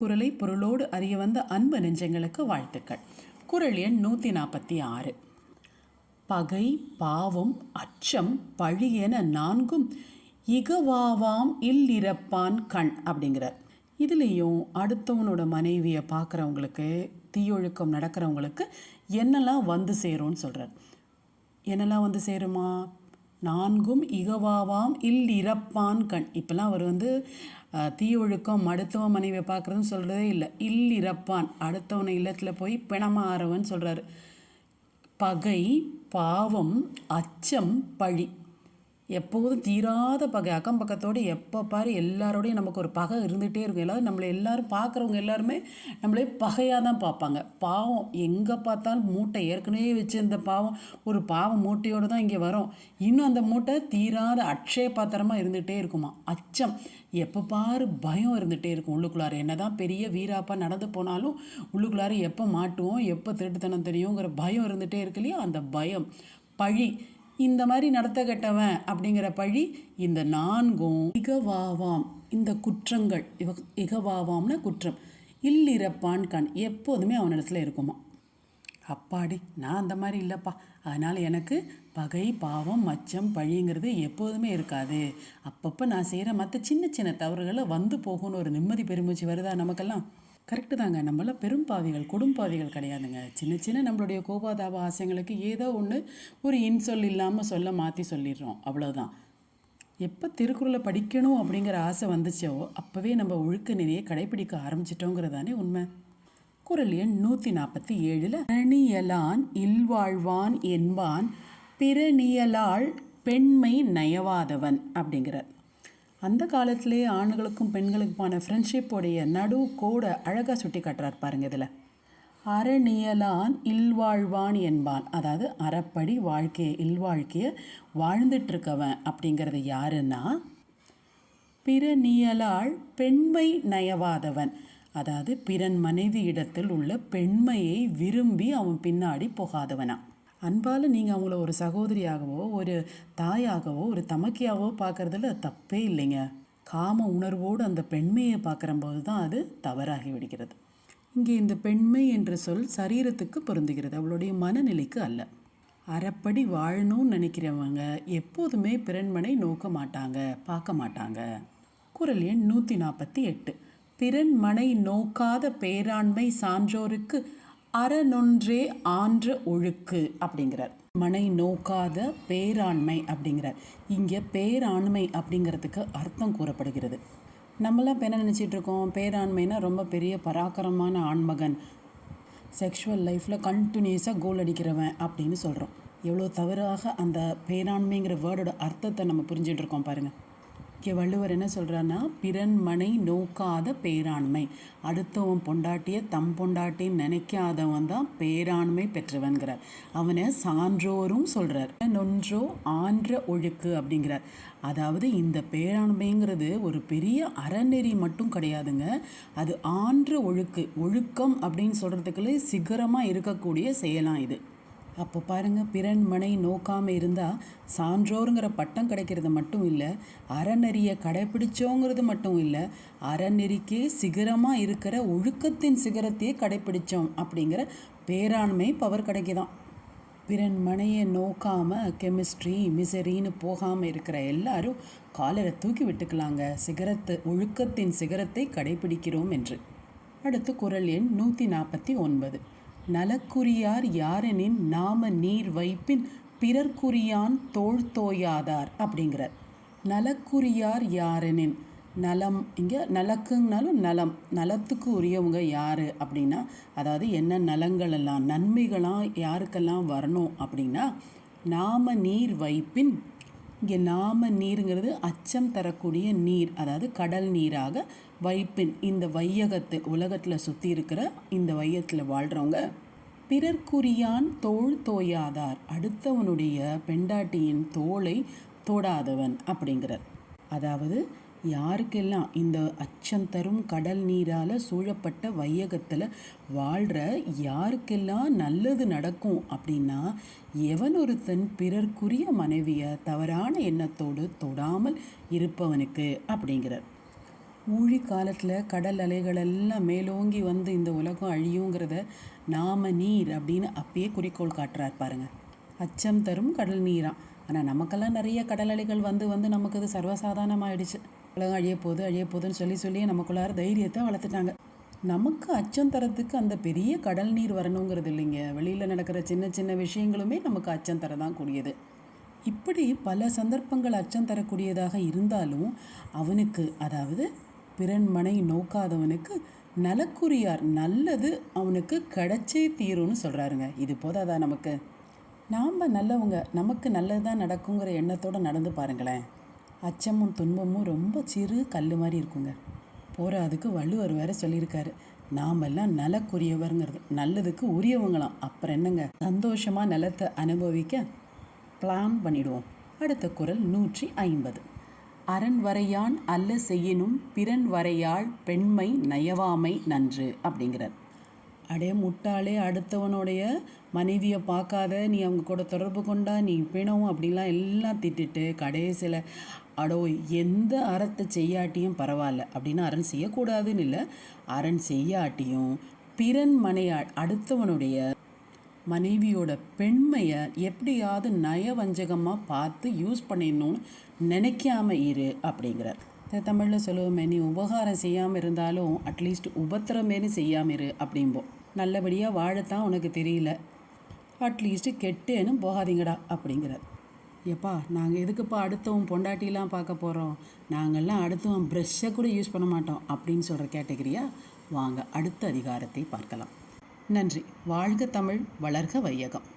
குரலை பொருளோடு அறிய வந்த அன்பு நெஞ்சங்களுக்கு வாழ்த்துக்கள். குரல் எண் நூற்றி நாற்பத்தி ஆறு பகை பாவம் அச்சம் பழி என நான்கும் இகவாவாம் இல்லிரப்பான் கண் அப்படிங்கிறார். இதுலேயும் அடுத்தவனோட மனைவியை பார்க்குறவங்களுக்கு தீயொழுக்கம் நடக்கிறவங்களுக்கு என்னெல்லாம் வந்து சேரும்னு சொல்கிறார் என்னெல்லாம் வந்து சேருமா? நான்கும் இகவாவாம் இல் இறப்பான் கண். இப்போல்லாம் அவர் வந்து அஹ், தீயொழுக்கம் மருத்துவ மனைவியை பார்க்குறதுன்னு சொல்கிறதே இல்லை. இல் இறப்பான் அடுத்தவனை இல்லத்தில் போய் பிணமாறவன் சொல்கிறாரு பகை பாவம் அச்சம் பழி. எப்போதும் தீராத பகை. அக்கம் பக்கத்தோடு எப்போ பாரு எல்லாரோடையும் நமக்கு ஒரு பகை இருந்துகிட்டே இருக்கும். எல்லாரும் நம்மளை எல்லோரும் பார்க்குறவங்க எல்லாருமே நம்மளே பகையாக தான் பார்ப்பாங்க. பாவம் எங்கே பார்த்தாலும் மூட்டை ஏற்கனவே வச்சுருந்த பாவம் ஒரு பாவம் மூட்டையோடு தான் இங்கே வரும். இன்னும் அந்த மூட்டை தீராத அட்சய பாத்திரமாக இருந்துகிட்டே இருக்குமா? அச்சம். எப்போ பாரு பயம் இருந்துகிட்டே இருக்கும் உள்ளுக்குள்ளார. என்னதான் பெரிய வீராப்பா நடந்து போனாலும் உள்ளுக்குள்ளார எப்போ மாட்டுவோம் எப்போ திருட்டுத்தனம் தெரியுங்கிற பயம் இருந்துகிட்டே இருக்கு இல்லையா? அந்த பயம். பழி. இந்த மாதிரி நடத்த கெட்டவன் அப்படிங்கிற பழி இந்த நான்கும் இகவாவாம். இந்த குற்றங்கள் இவ இகவாவாம்னா குற்றம். இல்லிரப்பான் கண். எப்போதுமே அவனிடத்துல இருக்குமா? அப்பாடி நான் அந்த மாதிரி இல்லைப்பா. அதனால் எனக்கு பகை பாவம் மச்சம் பழிங்கிறது எப்போதுமே இருக்காது. அப்பப்போ நான் செய்கிற மற்ற சின்ன சின்ன தவறுகளை வந்து போகும்னு ஒரு நிம்மதி பெருமூச்சு வருதா நமக்கெல்லாம்? கரெக்டு தாங்க. நம்மள கொடும் கொடும்பாவிகள் கிடையாதுங்க. சின்ன சின்ன நம்மளுடைய கோபாதாப ஆசைங்களுக்கு ஏதோ ஒன்று ஒரு இன்சொல் இல்லாமல் சொல்ல மாற்றி சொல்லிடுறோம். அவ்வளோதான் எப்போ திருக்குறளை படிக்கணும் அப்படிங்கிற ஆசை வந்துச்சோ அப்போவே நம்ம ஒழுக்க நெறியை கடைபிடிக்க ஆரம்பிச்சிட்டோங்கிறதானே உண்மை. குரல் எண் நூற்றி நாற்பத்தி ஏழில் அணியலான் இல்வாழ்வான் என்பான் பிறனியலாள் பெண்மை நயவாதவன் அப்படிங்கிறார். அந்த காலத்திலே ஆண்களுக்கும் பெண்களுக்குமான ஃப்ரெண்ட்ஷிப்போடைய நடு கோடை அழகாக சுட்டி காட்டுறார் பாருங்க இதில். அறநியலான் இல்வாழ்வான் என்பான். அதாவது அறப்படி வாழ்க்கையை இல்வாழ்க்கையை வாழ்ந்துட்டுருக்கவன் அப்படிங்கிறது யாருன்னா பிறனியலாள் பெண்மை நயவாதவன். அதாவது பிறன் மனைவி இடத்தில் உள்ள பெண்மையை விரும்பி அவன் பின்னாடி போகாதவனா. அன்பால் நீங்கள் அவங்கள ஒரு சகோதரியாகவோ ஒரு தாயாகவோ ஒரு தமக்கியாகவோ பார்க்குறதுல தப்பே இல்லைங்க. காம உணர்வோடு அந்த பெண்மையை பார்க்குறம்போது தான் அது தவறாகி விடுகிறது. இங்கே இந்த பெண்மை என்ற சொல் சரீரத்துக்கு பொருந்துகிறது. அவளுடைய மனநிலைக்கு அல்ல. அறப்படி வாழணும்னு நினைக்கிறவங்க எப்போதுமே பிறன்மனை நோக்க மாட்டாங்க பார்க்க மாட்டாங்க. குரல் எண் நூற்றி நாற்பத்தி எட்டு. பிறன்மனை நோக்காத பேராண்மை சான்றோருக்கு அறனொன்றே ஆன்ற ஒழுக்கு அப்படிங்கிறார். மனை நோக்காத பேராண்மை அப்படிங்கிறார். இங்கே பேராண்மை அப்படிங்கிறதுக்கு அர்த்தம் கூறப்படுகிறது. நம்மளாம் இப்போ என்ன நினச்சிட்டு இருக்கோம்? பேராண்மைனா ரொம்ப பெரிய பராக்கிரமான ஆண்மகன். செக்ஷுவல் லைஃப்பில் கண்டினியூஸாக கோல் அடிக்கிறவன் அப்படின்னு சொல்கிறோம் எவ்வளோ தவறாக அந்த பேராண்மைங்கிற வேர்டோட அர்த்தத்தை நம்ம புரிஞ்சுட்டு இருக்கோம் பாருங்கள் இங்கே வள்ளுவர் என்ன சொல்கிறான்னா பிறன் மனை நோக்காத பேராண்மை. அடுத்தவன் பொண்டாட்டியை தம் பொண்டாட்டின்னு நினைக்காதவன் தான் பேராண்மை பெற்றவன்கிறார். அவனை சான்றோரும் சொல்கிறார் நொன்றோ ஆன்ற ஒழுக்கு அப்படிங்கிறார். அதாவது இந்த பேராண்மைங்கிறது ஒரு பெரிய அறநெறி மட்டும் கிடையாதுங்க. அது ஆன்ற ஒழுக்கு ஒழுக்கம் அப்படின்னு சொல்கிறதுக்குள்ளே சிகரமாக இருக்கக்கூடிய செயலாம் இது. அப்போ பாருங்க பிறன் மனை நோக்காமல் இருந்தால் சான்றோருங்கிற பட்டம் கிடைக்கிறது மட்டும் இல்லை அறநெறியை கடைப்பிடிச்சோங்கிறது மட்டும் இல்லை அறநெறிக்கே சிகரமாக இருக்கிற ஒழுக்கத்தின் சிகரத்தையே கடைப்பிடித்தோம் அப்படிங்கிற பேராண்மை பவர் கிடைக்குதான். பிறன் மனையை நோக்காமல் கெமிஸ்ட்ரி மிசரின்னு போகாமல் இருக்கிற எல்லாரும் காலரை தூக்கி விட்டுக்கலாங்க. சிகரத்து ஒழுக்கத்தின் சிகரத்தை கடைபிடிக்கிறோம் என்று. அடுத்து குறள் எண் நூற்றி நாற்பத்தி ஒன்பது. நலக்குரியார் யாரெனின் நாம நீர் வைப்பின் பிறர்க்குரியான் தோல் தோயாதார் அப்படிங்கிறார். நலக்குரியார் யாரெனின் நலம் இங்கே நலக்குங்கனாலும் நலம் நலத்துக்கு உரியவங்க யார் அப்படின்னா அதாவது என்ன நலங்கள் எல்லாம் நன்மைகளாம் யாருக்கெல்லாம் வரணும் அப்படின்னா நாம நீர் வைப்பின் இங்கே நாம நீருங்கிறது அச்சம் தரக்கூடிய நீர் அதாவது கடல் நீராக வைப்பின். இந்த வையகத்து உலகத்தில் சுற்றி இருக்கிற இந்த வையத்தில் வாழ்கிறவங்க பிறர்க்குரியான் தோள் தோயாதார். அடுத்தவனுடைய பெண்டாட்டியின் தோளை தொடாதவன் அப்படிங்கிறார். அதாவது யாருக்கெல்லாம் இந்த அச்சம் தரும் கடல் நீரால் சூழப்பட்ட வையகத்தில் வாழ்கிற யாருக்கெல்லாம் நல்லது நடக்கும் அப்படின்னா எவன் ஒருத்தன் பிறர்க்குரிய மனைவியை தவறான எண்ணத்தோடு தொடாமல் இருப்பவனுக்கு அப்படிங்கிறார். ஊழி காலத்தில் கடல் அலைகள் எல்லாம் மேலோங்கி வந்து இந்த உலகம் அழியுங்கிறத நாம நீர் அப்படின்னு அப்பயே குறிக்கோள் காட்டுறார் பாருங்க. அச்சம் தரும் கடல் நீராம் ஆனால் நமக்கெல்லாம் நிறைய கடல் அலைகள் வந்து வந்து நமக்கு அது சர்வசாதாரணமாயிடுச்சு. உலகம் அழிய போகுது அழிய போகுதுன்னு சொல்லி சொல்லியே நமக்குள்ளார தைரியத்தை வளர்த்துட்டாங்க. நமக்கு அச்சம் தரத்துக்கு அந்த பெரிய கடல் நீர் வரணுங்கிறது இல்லைங்க. வெளியில் நடக்கிற சின்ன சின்ன விஷயங்களுமே நமக்கு அச்சம் தர தான் கூடியது. இப்படி பல சந்தர்ப்பங்கள் அச்சம் தரக்கூடியதாக இருந்தாலும் அவனுக்கு அதாவது பிறன்மனை நோக்காதவனுக்கு நலக்குரியார் நல்லது அவனுக்கு கிடைச்சே தீரும்னு சொல்கிறாருங்க இது போதாதா நமக்கு? நாம் நல்லவங்க நமக்கு நல்லது தான் நடக்குங்கிற எண்ணத்தோடு நடந்து பாருங்களேன். அச்சமும் துன்பமும் ரொம்ப சிறு கல் மாதிரி இருக்குங்க. போகிற அதுக்கு வள்ளுவர் வேற சொல்லியிருக்காரு. நாமெல்லாம் நலக்குரியவருங்கிறது நல்லதுக்கு உரியவங்களாம். அப்புறம் என்னங்க? சந்தோஷமாக நிலத்தை அனுபவிக்க பிளான் பண்ணிடுவோம். அடுத்த குரல் நூற்றி ஐம்பது. அரண் வரையான் அல்ல செய்யினும் பிறன் வரையாள் பெண்மை நயவாமை நன்று அப்படிங்கிறார். அடே முட்டாளே அடுத்தவனுடைய மனைவியை பார்க்காத நீ அவங்க கூட தொடர்பு கொண்டா நீ பிணவும் அப்படிலாம் எல்லாம் திட்டிட்டு கடைசியில் அடோ எந்த அறத்தை செய்யாட்டியும் பரவாயில்ல அப்படின்னு அரண் செய்யக்கூடாதுன்னு இல்லை அரண் செய்யாட்டியும் பிறன் மனையா அடுத்தவனுடைய மனைவியோட பெண்மையை எப்படியாவது நயவஞ்சகமாக பார்த்து யூஸ் பண்ணிடணும்னு நினைக்காம இரு அப்படிங்கிறார். தமிழில் சொல்லுவோமே நீ உபகாரம் செய்யாமல் இருந்தாலும் அட்லீஸ்ட் உபத்திரமேனு செய்யாமல் இரு அப்படிம்போம் நல்லபடியாக வாழத்தான் உனக்கு தெரியல. அட்லீஸ்ட் கெட்டேன்னு போகாதீங்கடா அப்படிங்கிறார். ஏப்பா நாங்கள் எதுக்குப்பா அடுத்தவன் பொண்டாட்டிலாம் பார்க்க போகிறோம் நாங்கள்லாம் அடுத்தவன் ப்ரெஷ்ஷை கூட யூஸ் பண்ண மாட்டோம் அப்படின்னு சொல்கிற கேட்டகரியா வாங்க அடுத்த அதிகாரத்தை பார்க்கலாம். நன்றி. வாழ்க தமிழ் வளர்க வையகம்.